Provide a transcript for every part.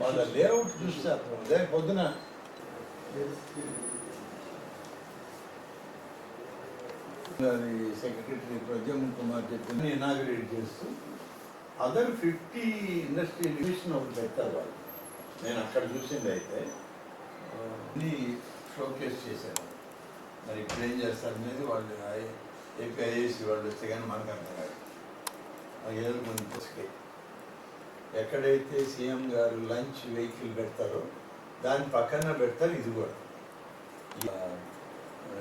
వాళ్ళ లేఅవుట్ చూస్తే అర్థం అదే పొద్దున అది సెక్రటరీ ప్రజమ్ కుమార్ చెప్పింది ఇనాగ్రేట్ చేస్తూ అదర్ ఫిఫ్టీ ఇండస్ట్రీ డివిజన్ ఒకటి పెట్టారు వాళ్ళు నేను అక్కడ చూసింది అయితే షోకేస్ చేశారు మరి ఇప్పుడు ఏం చేస్తారు అనేది వాళ్ళు ఏపీఐఏసీ వాళ్ళు వస్తే కానీ మనకు అంత కాదు అది ఏదో కొంచెం ఎక్కడైతే సీఎం గారు లంచ్ వెహికల్ పెడతారో దాని పక్కన పెడతారు ఇది కూడా.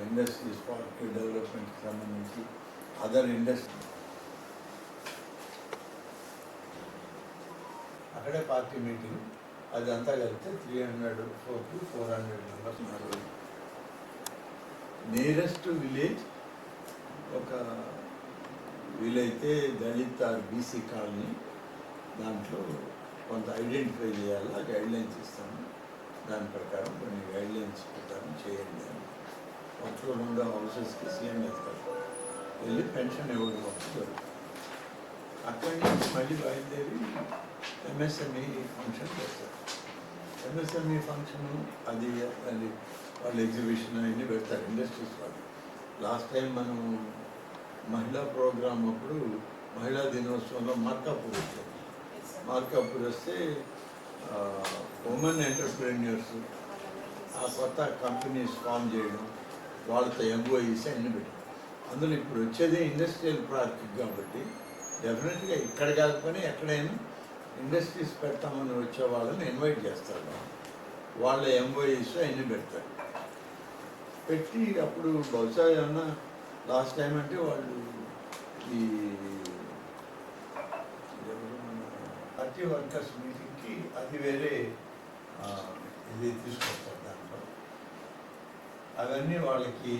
ఇండస్ట్రీస్ పార్క్ డెవలప్మెంట్కి సంబంధించి అదర్ ఇండస్ట్రీ. అక్కడే పార్టీ మీటింగ్ అది అంతా కలిపితే three hundred four to four hundred members ఉన్నారు. నియరెస్ట్ విలేజ్ ఒక వీలైతే దళిత్ ఆర్ బీసీ కాలనీ. దాంట్లో కొంత ఐడెంటిఫై చేయాలి గైడ్లైన్స్ ఇస్తాము. దాని ప్రకారం కొన్ని గైడ్లైన్స్ ప్రకారం చేయండి అని. ఒకటి రెండు హౌసెస్కి సీఎం వెళ్తారు వెళ్ళి పెన్షన్ ఇవ్వడం ఒకటి అక్కడి నుంచి మళ్ళీ బయలుదేరి ఎంఎస్ఎంఈ ఫంక్షన్ చేస్తారు ఎంఎస్ఎంఈ ఫంక్షన్ అది అది వాళ్ళు ఎగ్జిబిషన్ అవన్నీ పెడతారు ఇండస్ట్రీస్ వాళ్ళు. లాస్ట్ టైం మనం మహిళా ప్రోగ్రాం అప్పుడు మహిళా దినోత్సవంలో మార్కాపూర్ వచ్చారు మార్కప్పుడు వస్తే ఉమెన్ ఎంటర్ప్రెన్యూర్స్ ఆ కొత్త కంపెనీస్ ఫామ్ చేయడం వాళ్ళతో ఎంఓఈస్ అన్ని పెట్టాం. అందులో ఇప్పుడు వచ్చేది ఇండస్ట్రియల్ పార్క్ కాబట్టి డెఫినెట్గా ఇక్కడ కాకపోయినా ఎక్కడైనా ఇండస్ట్రీస్ పెడతామని వచ్చే వాళ్ళని ఇన్వైట్ చేస్తారు. వాళ్ళ ఎంఓఈస్ అన్ని పెడతారు. పెట్టి అప్పుడు బహుశా ఏమన్నా లాస్ట్ టైం అంటే వాళ్ళు ఈ ఎవరు మన పార్టీ వర్కర్స్ మీటింగ్కి అది వేరే ఇది తీసుకొస్తారు దాంట్లో. అవన్నీ వాళ్ళకి